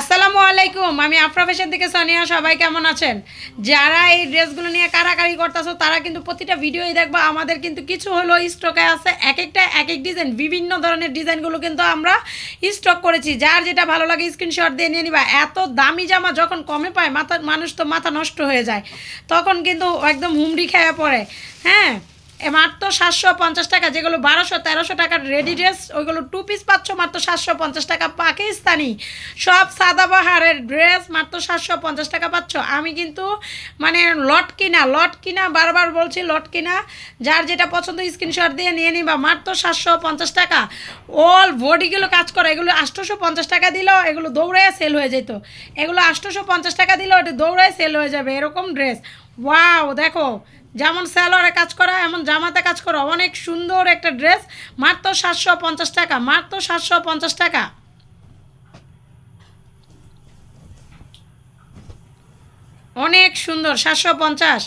আসসালামু আলাইকুম, আমি আফরা ফ্যাশন থেকে সানিয়া, সবাই কেমন আছেন? যারা এই ড্রেসগুলো নিয়ে কারাকারি করতেছো, তারা কিন্তু প্রতিটা ভিডিওই দেখবা, আমাদের কিন্তু কিছু হলো স্টকে আছে। এক একটা, এক এক ডিজাইন বিভিন্ন ধরনের ডিজাইনগুলো কিন্তু আমরা স্টক করেছি। যার যেটা ভালো লাগে স্ক্রিনশট দিয়ে নিয়ে নিবা। এত দামি জামা যখন কমে পায়, মাথা মানুষ তো মাথা নষ্ট হয়ে যায়। তখন কিন্তু একদম হুমড়ি খেয়ে পড়ে। হ্যাঁ? মাত্র সাতশো পঞ্চাশ টাকা, যেগুলো বারোশো, তেরোশো টাকার রেডি ড্রেস ওইগুলো টু পিস পাচ্ছ মাত্র সাতশো পঞ্চাশ টাকা পাকিস্তানি। সব সাদাবাহারের ড্রেস মাত্র সাতশো পঞ্চাশ টাকা পাচ্ছ। আমি কিন্তু মানে লট কিনা লট কিনা, বারবার বলছি লট কিনা, যার যেটা পছন্দ স্ক্রিনশট দিয়ে নিয়ে নিবা। মাত্র সাতশো পঞ্চাশ টাকা। অল বডিগুলো কাজ করে, এগুলো আটশোশো পঞ্চাশ টাকা দিলেও এগুলো দৌড়ায় সেল হয়ে যেত এগুলো আটশোশো পঞ্চাশ টাকা দিলেও এটা দৌড়ায় সেল হয়ে যাবে, এরকম ড্রেস ওয়াও দেখো যেমন স্যালোয়ারে কাজ করা এমন জামাতে কাজ করা। অনেক সুন্দর একটা ড্রেস। মাত্র সাতশো পঞ্চাশ টাকা। মাত্র সাতশো পঞ্চাশ টাকা। অনেক সুন্দর। সাতশো পঞ্চাশ।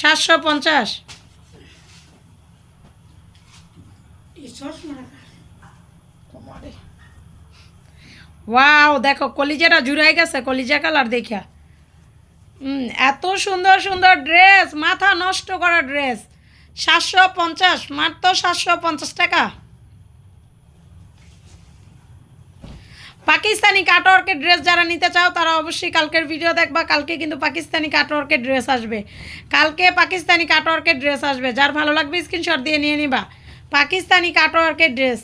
সাতশো পঞ্চাশ। ওয়াও দেখো, কলিজাটা জুড়াই গেছে, কলিজা কালার দেখা হুম এত সুন্দর সুন্দর ড্রেস মাথা নষ্ট করা ড্রেস সাতশো পঞ্চাশ, মাত্র সাতশো পঞ্চাশ টাকা। পাকিস্তানি কাটওয়ার্কের ড্রেস যারা নিতে চাও, তারা অবশ্যই কালকের ভিডিও দেখবা। কালকে কিন্তু পাকিস্তানি কাটওয়ার্কের ড্রেস আসবে। কালকে পাকিস্তানি কাটওয়ার্কের ড্রেস আসবে। যার ভালো লাগবে স্ক্রিনশট দিয়ে নিয়ে নিবা। পাকিস্তানি কাটওয়ার্কের ড্রেস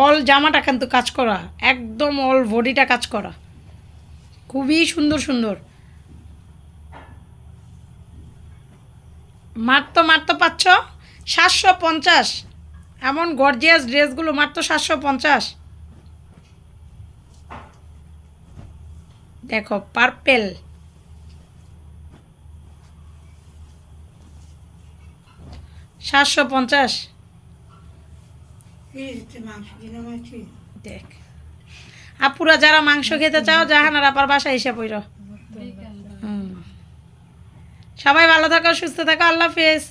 অল জামাটা কিন্তু কাজ করা, একদম অল বডিটা কাজ করা। খুবই সুন্দর সুন্দর। মাত্র মাত্র পাচ্ছ সাতশো পঞ্চাশ। এমন গর্জিয়াস ড্রেসগুলো মাত্র সাতশো পঞ্চাশ। দেখো পার্পেল সাতশো পঞ্চাশ। দেখ। আপুরা যারা মাংস খেতে চাও, জাহানার আপার বাসা হিসাব হুম। সবাই ভালো থাকো, সুস্থ থাকো, আল্লাহ হাফেজ।